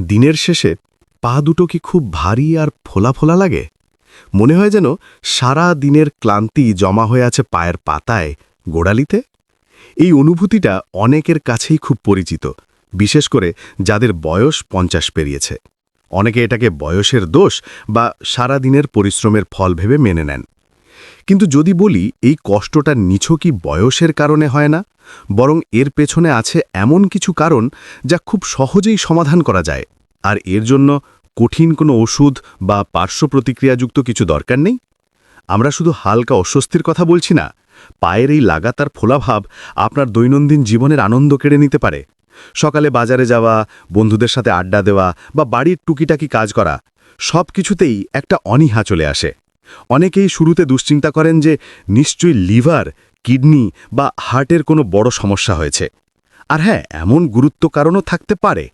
দিনের শেষে পা দুটো কি খুব ভারী আর ফোলা ফোলা লাগে? মনে হয় যেন সারা দিনের ক্লান্তি জমা হয়ে আছে পায়ের পাতায়, গোড়ালিতে? এই অনুভূতিটা অনেকের কাছেই খুব পরিচিত, বিশেষ করে যাদের বয়স পঞ্চাশ পেরিয়েছে। অনেকে এটাকে বয়সের দোষ বা সারা দিনের পরিশ্রমের ফল ভেবে মেনে নেন। কিন্তু যদি বলি এই কষ্টটা নিছকই বয়সের কারণে হয় না? বরং এর পেছনে আছে এমন কিছু কারণ যা খুব সহজেই সমাধান করা যায়। আর এর জন্য কঠিন কোনো ওষুধ বা পার্শ্ব প্রতিক্রিয়াযুক্ত কিছু দরকার নেই। আমরা শুধু হালকা অস্বস্তির কথা বলছি না, পায়ের এই লাগাতার ফোলাভাব আপনার দৈনন্দিন জীবনের আনন্দ কেড়ে নিতে পারে। সকালে বাজারে যাওয়া, বন্ধুদের সাথে আড্ডা দেওয়া বা বাড়ির টুকিটাকি কাজ করা সব কিছুতেই একটা অনীহা চলে আসে। অনেকেই শুরুতে দুশ্চিন্তা করেন যে, নিশ্চয়ই লিভার কিডনি বা হার্টের কোনো বড় সমস্যা হয়েছে। আর হ্যাঁ এমন গুরুত্ব কারণও থাকতে পারে।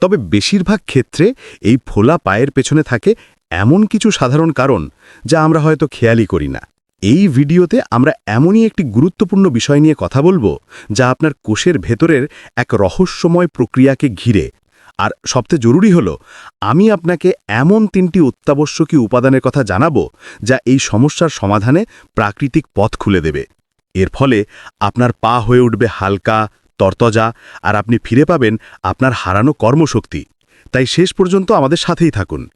তবে বেশিরভাগ ক্ষেত্রে এই ফোলা পায়ের পেছনে থাকে এমন কিছু সাধারণ কারণ যা আমরা হয়তো খেয়ালই করি না। এই ভিডিওতে আমরা এমনই একটি গুরুত্বপূর্ণ বিষয় নিয়ে কথা বলব যা আপনার কোষের ভেতরের এক রহস্যময় প্রক্রিয়াকে ঘিরে। আর সবচেয়ে জরুরি হল, আমি আপনাকে এমন তিনটি অত্যাবশ্যকীয় উপাদানের কথা জানাব যা এই সমস্যার সমাধানে প্রাকৃতিক পথ খুলে দেবে। এর ফলে আপনার পা হয়ে উঠবে হালকা, তরতজা, আর আপনি ফিরে পাবেন আপনার হারানো কর্মশক্তি। তাই শেষ পর্যন্ত আমাদের সাথেই থাকুন।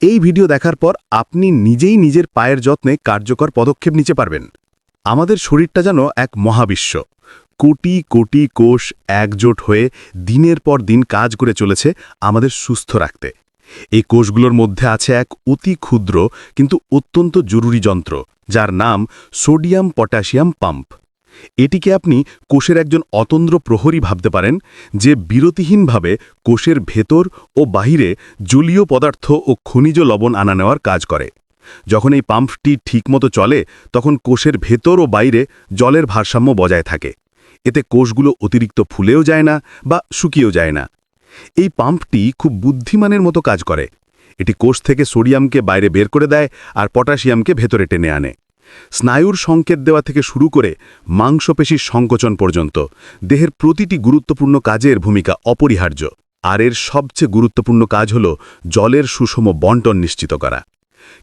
এই ভিডিও দেখার পর আপনি নিজেই নিজের পায়ের যত্নে কার্যকর পদক্ষেপ নিতে পারবেন। আমাদের শরীরটা যেন এক মহাবিশ্ব। কোটি কোটি কোষ একজোট হয়ে দিনের পর দিন কাজ করে চলেছে আমাদের সুস্থ রাখতে। এই কোষগুলোর মধ্যে আছে এক অতি ক্ষুদ্র কিন্তু অত্যন্ত জরুরি যন্ত্র, যার নাম সোডিয়াম পটাশিয়াম পাম্প। এটিকে আপনি কোষের একজন অতন্দ্র প্রহরী ভাবতে পারেন, যে বিরতিহীনভাবে কোষের ভেতর ও বাহিরে জলীয় পদার্থ ও খনিজ লবণ আনা নেওয়ার কাজ করে। যখন এই পাম্পটি ঠিকমতো চলে, তখন কোষের ভেতর ও বাইরে জলের ভারসাম্য বজায় থাকে। এতে কোষগুলো অতিরিক্ত ফুলেও যায় না বা শুকিয়েও যায় না। এই পাম্পটি খুব বুদ্ধিমানের মতো কাজ করে। এটি কোষ থেকে সোডিয়ামকে বাইরে বের করে দেয় আর পটাশিয়ামকে ভেতরে টেনে আনে। স্নায়ুর সংকেত দেওয়া থেকে শুরু করে মাংসপেশির সংকোচন পর্যন্ত দেহের প্রতিটি গুরুত্বপূর্ণ কাজের ভূমিকা অপরিহার্য। আর এর সবচেয়ে গুরুত্বপূর্ণ কাজ হল জলের সুষম বন্টন নিশ্চিত করা।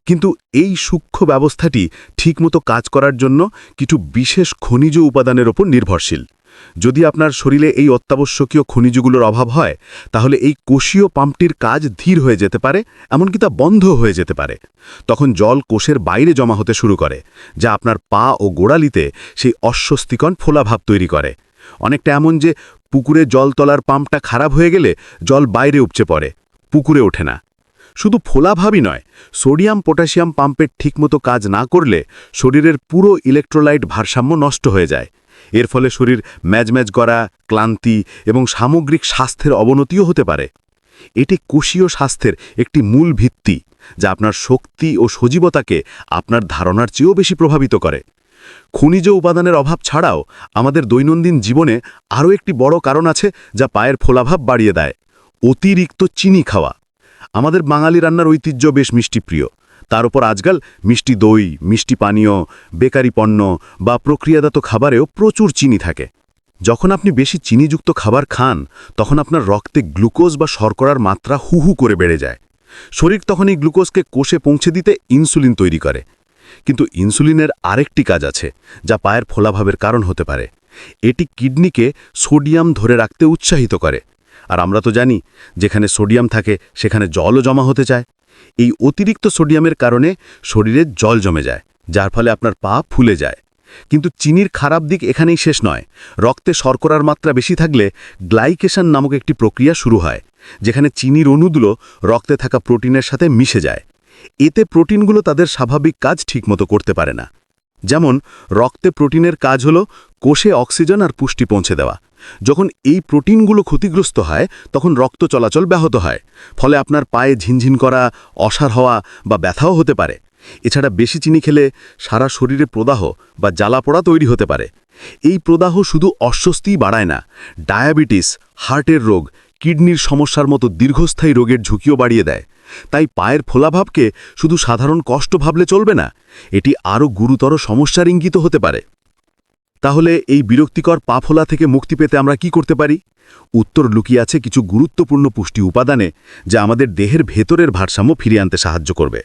কিন্তু এই সূক্ষ্ম ব্যবস্থাটি ঠিকমতো কাজ করার জন্য কিছু বিশেষ খনিজ উপাদানের ওপর নির্ভরশীল। যদি আপনার শরীরে এই অত্যাবশ্যকীয় খনিজগুলোর অভাব হয়, তাহলে এই কোষীয় পাম্পটির কাজ ধীর হয়ে যেতে পারে, এমনকি তা বন্ধ হয়ে যেতে পারে। তখন জল কোষের বাইরে জমা হতে শুরু করে, যা আপনার পা ও গোড়ালিতে সেই অস্বস্তিকণ ফোলাভাব তৈরি করে। অনেকটা এমন যে, পুকুরে জল তলার পাম্পটা খারাপ হয়ে গেলে জল বাইরে উপচে পড়ে, পুকুরে ওঠে না। শুধু ফোলাভাবই নয়, সোডিয়াম পটাশিয়াম পাম্পের ঠিকমতো কাজ না করলে শরীরের পুরো ইলেকট্রোলাইট ভারসাম্য নষ্ট হয়ে যায়। এর ফলে শরীর ম্যাজম্যাজ করা, ক্লান্তি এবং সামগ্রিক স্বাস্থ্যের অবনতিও হতে পারে। এটি কোষীয় স্বাস্থ্যের একটি মূল ভিত্তি, যা আপনার শক্তি ও সজীবতাকে আপনার ধারণার চেয়েও বেশি প্রভাবিত করে। খনিজ উপাদানের অভাব ছাড়াও আমাদের দৈনন্দিন জীবনে আরও একটি বড় কারণ আছে যা পায়ের ফোলাভাব বাড়িয়ে দেয়, অতিরিক্ত চিনি খাওয়া। আমাদের বাঙালি রান্নার ঐতিহ্য বেশ মিষ্টিপ্রিয়। তার উপর আজকাল মিষ্টি দই, মিষ্টি পানীয়, বেকারি পণ্য বা প্রক্রিয়াজাত খাবারেও প্রচুর চিনি থাকে। যখন আপনি বেশি চিনিযুক্ত খাবার খান, তখন আপনার রক্তে গ্লুকোজ বা শর্করার মাত্রা হু হু করে বেড়ে যায়। শরীর তখন এই গ্লুকোজকে কোষে পৌঁছে দিতে ইনসুলিন তৈরি করে। কিন্তু ইনসুলিনের আরেকটি কাজ আছে, যা পায়ের ফোলাভাবের কারণ হতে পারে। এটি কিডনিকে সোডিয়াম ধরে রাখতে উৎসাহিত করে। আর আমরা তো জানি, যেখানে সোডিয়াম থাকে, সেখানে জলও জমা হতে চায়। এই অতিরিক্ত সোডিয়ামের কারণে শরীরে জল জমে যায়, যার ফলে আপনার পা ফুলে যায়। কিন্তু চিনির খারাপ দিক এখানেই শেষ নয়। রক্তে শর্করার মাত্রা বেশি থাকলে গ্লাইকেশন নামক একটি প্রক্রিয়া শুরু হয়, যেখানে চিনির অণুগুলো রক্তে থাকা প্রোটিনের সাথে মিশে যায়। এতে প্রোটিনগুলো তাদের স্বাভাবিক কাজ ঠিকমতো করতে পারে না। যেমন, রক্তে প্রোটিনের কাজ হল কোষে অক্সিজেন আর পুষ্টি পৌঁছে দেওয়া। যখন এই প্রোটিনগুলো ক্ষতিগ্রস্ত হয়, তখন রক্ত চলাচল ব্যাহত হয়, ফলে আপনার পায়ে ঝিনঝিন করা, অসার হওয়া বা ব্যথাও হতে পারে। এছাড়া বেশি চিনি খেলে সারা শরীরে প্রদাহ বা জ্বালাপোড়া তৈরি হতে পারে। এই প্রদাহ শুধু অস্বস্তিই বাড়ায় না, ডায়াবেটিস, হার্টের রোগ, কিডনির সমস্যার মতো দীর্ঘস্থায়ী রোগের ঝুঁকিও বাড়িয়ে দেয়। তাই পায়ের ফোলাভাবকে শুধু সাধারণ কষ্ট ভাবলে চলবে না, এটি আরও গুরুতর সমস্যার ইঙ্গিত হতে পারে। তাহলে এই বিরক্তিকর পা ফোলা থেকে মুক্তি পেতে আমরা কি করতে পারি? উত্তর লুকিয়ে আছে কিছু গুরুত্বপূর্ণ পুষ্টি উপাদানে যা আমাদের দেহের ভেতরের ভারসাম্য ফিরিয়ে আনতে সাহায্য করবে।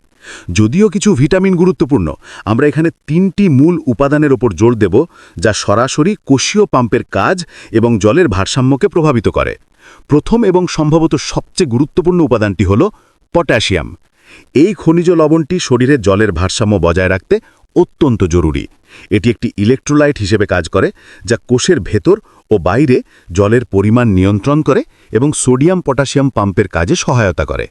যদিও কিছু ভিটামিন গুরুত্বপূর্ণ, আমরা এখানে তিনটি মূল উপাদানের ওপর জোর দেব যা সরাসরি কোষীয় পাম্পের কাজ এবং জলের ভারসাম্যকে প্রভাবিত করে। প্রথম এবং সম্ভবত সবচেয়ে গুরুত্বপূর্ণ উপাদানটি হল পটাশিয়াম। এই খনিজ লবণটি শরীরের জলের ভারসাম্য বজায় রাখতে অত্যন্ত জরুরি। এটি একটি ইলেকট্রোলাইট হিসেবে কাজ করে, যা কোষের ভেতর ও বাইরে জলের পরিমাণ নিয়ন্ত্রণ করে এবং সোডিয়াম পটাশিয়াম পাম্পের কাজে সহায়তা করে।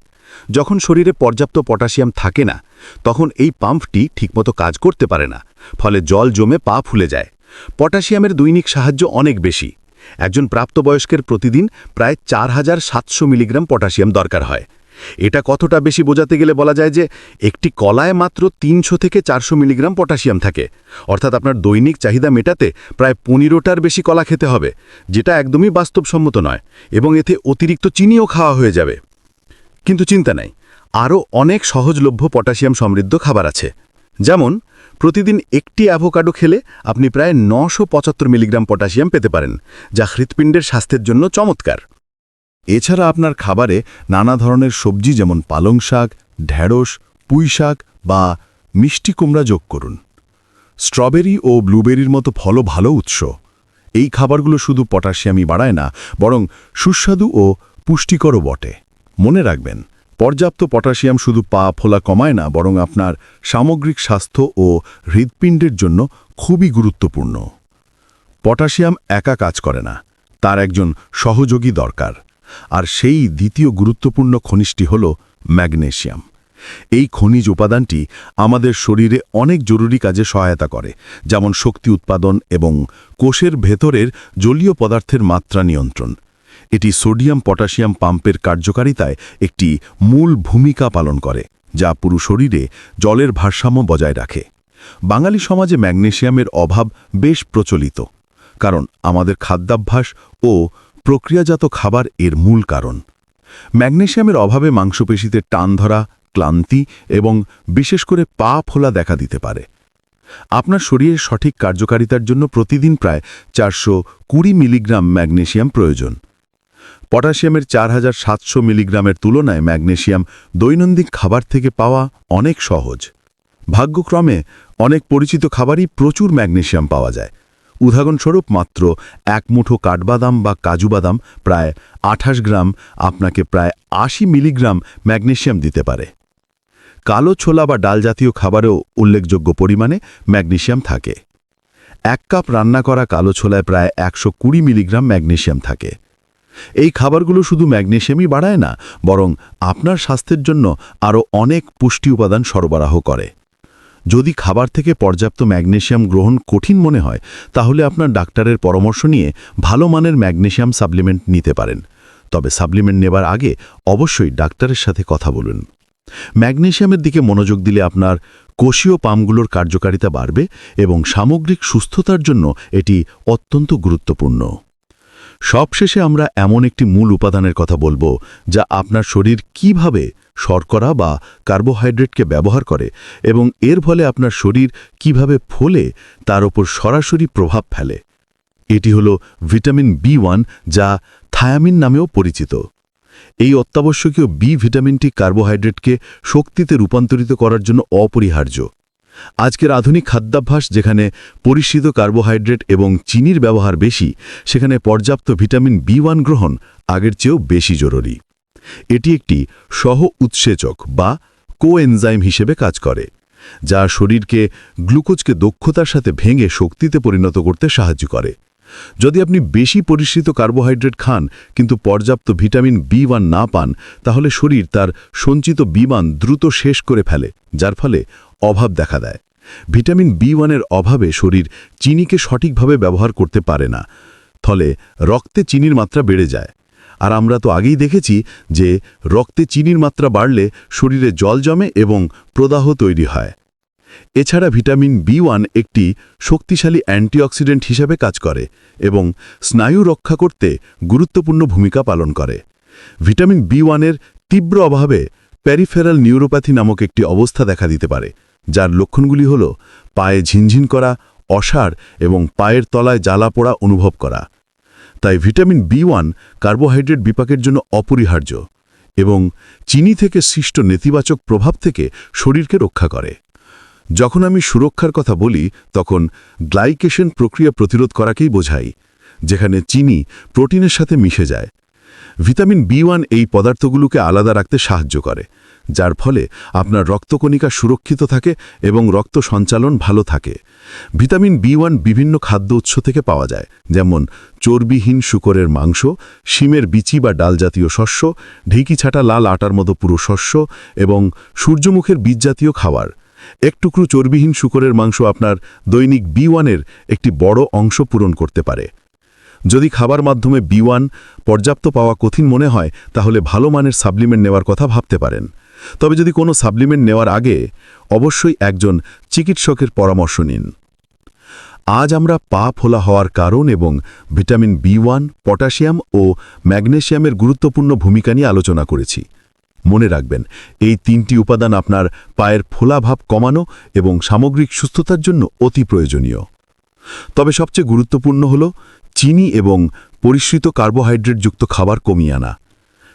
যখন শরীরে পর্যাপ্ত পটাশিয়াম থাকে না, তখন এই পাম্পটি ঠিকমতো কাজ করতে পারে না, ফলে জল জমে পা ফুলে যায়। পটাশিয়ামের দৈনিক সাহায্য অনেক বেশি। একজন প্রাপ্তবয়স্কের প্রতিদিন প্রায় চার হাজার সাতশো মিলিগ্রাম পটাশিয়াম দরকার হয়। এটা কতটা বেশি বোঝাতে গেলে বলা যায় যে একটি কলায় মাত্র তিনশো থেকে চারশো মিলিগ্রাম পটাশিয়াম থাকে। অর্থাৎ আপনার দৈনিক চাহিদা মেটাতে প্রায় পনেরোটার বেশি কলা খেতে হবে, যেটা একদমই বাস্তবসম্মত নয়, এবং এতে অতিরিক্ত চিনিও খাওয়া হয়ে যাবে। কিন্তু চিন্তা নাই, আরও অনেক সহজলভ্য পটাশিয়াম সমৃদ্ধ খাবার আছে। যেমন, প্রতিদিন একটি অ্যাভোকাডো খেলে আপনি প্রায় নশো মিলিগ্রাম পটাশিয়াম পেতে পারেন, যা হৃৎপিণ্ডের স্বাস্থ্যের জন্য চমৎকার। এছাড়া আপনার খাবারে নানা ধরনের সবজি যেমন পালং শাক ঢ্যাঁড়স পুঁই শাক বা মিষ্টি কুমড়া যোগ করুন। স্ট্রবেরি ও ব্লুবেরির মতো ফলও ভালো উৎস। এই খাবারগুলো শুধু পটাশিয়ামই বাড়ায় না, বরং সুস্বাদু ও পুষ্টিকরও বটে। মনে রাখবেন, পর্যাপ্ত পটাশিয়াম শুধু পা ফোলা কমায় না, বরং আপনার সামগ্রিক স্বাস্থ্য ও হৃৎপিণ্ডের জন্য খুবই গুরুত্বপূর্ণ। পটাশিয়াম একা কাজ করে না, তার একজন সহযোগী দরকার। আর সেই দ্বিতীয় গুরুত্বপূর্ণ খনিজটি হল ম্যাগনেশিয়াম। এই খনিজ উপাদানটি আমাদের শরীরে অনেক জরুরি কাজে সহায়তা করে, যেমন শক্তি উৎপাদন এবং কোষের ভেতরের জলীয় পদার্থের মাত্রা নিয়ন্ত্রণ। এটি সোডিয়াম পটাশিয়াম পাম্পের কার্যকারিতায় একটি মূল ভূমিকা পালন করে, যা পুরো শরীরে জলের ভারসাম্য বজায় রাখে। বাঙালি সমাজে ম্যাগনেশিয়ামের অভাব বেশ প্রচলিত, কারণ আমাদের খাদ্যাভ্যাস ও প্রক্রিয়াজাত খাবার এর মূল কারণ। ম্যাগনেশিয়ামের অভাবে মাংসপেশিতে টান ধরা ক্লান্তি এবং বিশেষ করে পা ফোলা দেখা দিতে পারে। আপনার শরীরের সঠিক কার্যকারিতার জন্য প্রতিদিন প্রায় চারশো কুড়ি মিলিগ্রাম ম্যাগনেশিয়াম প্রয়োজন। পটাশিয়ামের চার হাজার সাতশো মিলিগ্রামের তুলনায় ম্যাগনেশিয়াম দৈনন্দিন খাবার থেকে পাওয়া অনেক সহজ। ভাগ্যক্রমে অনেক পরিচিত খাবারই প্রচুর ম্যাগনেশিয়াম পাওয়া যায়। উদাহরণস্বরূপ মাত্র এক মুঠো কাঠবাদাম বা কাজু বাদাম প্রায় আঠাশ গ্রাম আপনাকে প্রায় আশি মিলিগ্রাম ম্যাগনেশিয়াম দিতে পারে। কালো ছোলা বা ডাল জাতীয় খাবারেও উল্লেখযোগ্য পরিমাণে ম্যাগনেশিয়াম থাকে। এক কাপ রান্না করা কালো ছোলায় প্রায় একশো কুড়ি মিলিগ্রাম ম্যাগনেশিয়াম থাকে। এই খাবারগুলো শুধু ম্যাগনেশিয়ামই বাড়ায় না, বরং আপনার স্বাস্থ্যের জন্য আরও অনেক পুষ্টি উপাদান সরবরাহ করে। যদি খাবার থেকে পর্যাপ্ত ম্যাগনেশিয়াম গ্রহণ কঠিন মনে হয়, তাহলে আপনার ডাক্তারের পরামর্শ নিয়ে ভালো মানের ম্যাগনেশিয়াম সাপ্লিমেন্ট নিতে পারেন। তবে সাপ্লিমেন্ট নেবার আগে অবশ্যই ডাক্তারের সাথে কথা বলুন। ম্যাগনেশিয়ামের দিকে মনোযোগ দিলে আপনার কোষীয় পামগুলোর কার্যকারিতা বাড়বে এবং সামগ্রিক সুস্থতার জন্য এটি অত্যন্ত গুরুত্বপূর্ণ। সবশেষে আমরা এমন একটি মূল উপাদানের কথা বলব, যা আপনার শরীর কীভাবে শর্করা বা কার্বোহাইড্রেটকে ব্যবহার করে এবং এর ফলে আপনার শরীর কীভাবে ফলে তার ওপর সরাসরি প্রভাব ফেলে। এটি হল ভিটামিন বি ওয়ান যা থায়ামিন নামেও পরিচিত। এই অত্যাবশ্যকীয় বি ভিটামিনটি কার্বোহাইড্রেটকে শক্তিতে রূপান্তরিত করার জন্য অপরিহার্য। আজকের আধুনিক খাদ্যাভ্যাস যেখানে পরিশিত কার্বোহাইড্রেট এবং চিনির ব্যবহার বেশি, সেখানে পর্যাপ্ত ভিটামিন বি ওয়ান গ্রহণ আগের চেয়েও বেশি জরুরি। এটি একটি সহ উৎসেচক বা কোএনজাইম হিসেবে কাজ করে, যা শরীরকে গ্লুকোজকে দক্ষতার সাথে ভেঙে শক্তিতে পরিণত করতে সাহায্য করে। যদি আপনি বেশি পরিশ্রিত কার্বোহাইড্রেট খান কিন্তু পর্যাপ্ত ভিটামিন বি ওয়ান না পান, তাহলে শরীর তার সঞ্চিত বিমান দ্রুত শেষ করে ফেলে, যার ফলে অভাব দেখা দেয়। ভিটামিন বি ওয়ানের অভাবে শরীর চিনিকে সঠিকভাবে ব্যবহার করতে পারে না, ফলে রক্তে চিনির মাত্রা বেড়ে যায়। আর আমরা তো আগেই দেখেছি যে রক্তে চিনির মাত্রা বাড়লে শরীরে জল জমে এবং প্রদাহ তৈরি হয়। এছাড়া ভিটামিন বি ওয়ান একটি শক্তিশালী অ্যান্টিঅক্সিডেন্ট হিসাবে কাজ করে এবং স্নায়ু রক্ষা করতে গুরুত্বপূর্ণ ভূমিকা পালন করে। ভিটামিন বি ওয়ানের তীব্র অভাবে প্যারিফেরাল নিউরোপ্যাথি নামক একটি অবস্থা দেখা দিতে পারে, যার লক্ষণগুলি হল পায়ে ঝিনঝিন করা অসার এবং পায়ের তলায় জ্বালা পোড়া অনুভব করা। তাই ভিটামিন বি ওয়ান কার্বোহাইড্রেট বিপাকের জন্য অপরিহার্য এবং চিনি থেকে সৃষ্ট নেতিবাচক প্রভাব থেকে শরীরকে রক্ষা করে। যখন আমি সুরক্ষার কথা বলি, তখন গ্লাইকেশন প্রক্রিয়া প্রতিরোধ করাকেই বোঝাই, যেখানে চিনি প্রোটিনের সাথে মিশে যায়। ভিটামিন বি ওয়ান এই পদার্থগুলোকে আলাদা রাখতে সাহায্য করে, যার ফলে আপনার রক্তকণিকা সুরক্ষিত থাকে এবং রক্ত সঞ্চালন ভালো থাকে। ভিটামিন বি ওয়ান বিভিন্ন খাদ্য উৎস থেকে পাওয়া যায়, যেমন চর্বিহীন শুকরের মাংস, শিমের বিচি বা ডাল জাতীয় শস্য, ঢেকি ছাটা লাল আটার মতো পুরো শস্য এবং সূর্যমুখের বীজজাতীয় খাবার। এক টুকরো চর্বিহীন শুকরের মাংস আপনার দৈনিক বি ওয়ানের একটি বড় অংশ পূরণ করতে পারে। যদি খাবার মাধ্যমে বি পর্যাপ্ত পাওয়া কঠিন মনে হয়, তাহলে ভালো মানের সাপ্লিমেন্ট নেওয়ার কথা ভাবতে পারেন। তবে যদি কোনো সাপ্লিমেন্ট নেওয়ার আগে, অবশ্যই একজন চিকিৎসকের পরামর্শ নিন। আজ আমরা পা ফোলা হওয়ার কারণ এবং ভিটামিন বি ওয়ান পটাশিয়াম ও ম্যাগনেশিয়ামের গুরুত্বপূর্ণ ভূমিকা নিয়ে আলোচনা করেছি। মনে রাখবেন, এই তিনটি উপাদান আপনার পায়ের ফোলাভাব কমানো এবং সামগ্রিক সুস্থতার জন্য অতি প্রয়োজনীয়। তবে সবচেয়ে গুরুত্বপূর্ণ হল চিনি এবং পরিশ্রিত কার্বোহাইড্রেটযুক্ত খাবার কমিয়ে আনা।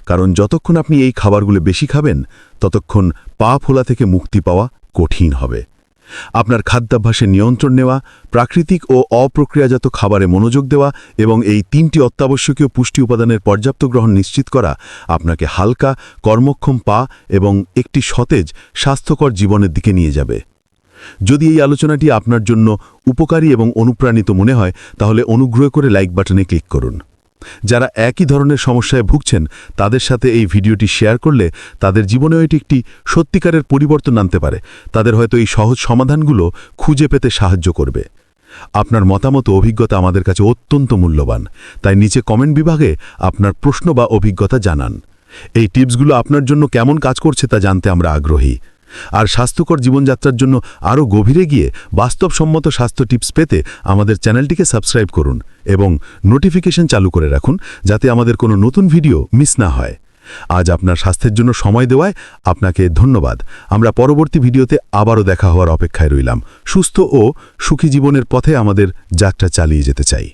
কারণ যতক্ষণ আপনি এই খাবারগুলো বেশি খাবেন, ততক্ষণ পা ফোলা থেকে মুক্তি পাওয়া কঠিন হবে। আপনার খাদ্যাভ্যাসে নিয়ন্ত্রণ নেওয়া, প্রাকৃতিক ও অপ্রক্রিয়াজাত খাবারে মনোযোগ দেওয়া এবং এই তিনটি অত্যাবশ্যকীয় পুষ্টি উপাদানের পর্যাপ্ত গ্রহণ নিশ্চিত করা আপনাকে হালকা, কর্মক্ষম পা এবং একটি সতেজ, স্বাস্থ্যকর জীবনের দিকে নিয়ে যাবে। যদি এই আলোচনাটি আপনার জন্য উপকারী এবং অনুপ্রাণিত মনে হয়, তাহলে অনুগ্রহ করে লাইক বাটনে ক্লিক করুন। যারা একই ধরনের সমস্যায় ভুগছেন, তাদের সাথে এই ভিডিওটি শেয়ার করলে তাদের জীবনেও এটি একটি সত্যিকারের পরিবর্তন আনতে পারে। তাদের হয়তো এই সহজ সমাধানগুলো খুঁজে পেতে সাহায্য করবে। আপনার মতামত অভিজ্ঞতা আমাদের কাছে অত্যন্ত মূল্যবান। তাই নিচে কমেন্ট বিভাগে আপনার প্রশ্ন বা অভিজ্ঞতা জানান। এই টিপসগুলো আপনার জন্য কেমন কাজ করছে তা জানতে আমরা আগ্রহী। আর স্বাস্থ্যকর জীবনযাত্রার জন্য আরও গভীরে গিয়ে বাস্তবসম্মত স্বাস্থ্য টিপস পেতে আমাদের চ্যানেলটিকে সাবস্ক্রাইব করুন এবং নোটিফিকেশন চালু করে রাখুন যাতে আমাদের কোনো নতুন ভিডিও মিস না হয়। আজ আপনার স্বাস্থ্যের জন্য সময় দেওয়ায় আপনাকে ধন্যবাদ। আমরা পরবর্তী ভিডিওতে আবারও দেখা হওয়ার অপেক্ষায় রইলাম। সুস্থ ও সুখী জীবনের পথে আমাদের যাত্রা চালিয়ে যেতে চাই।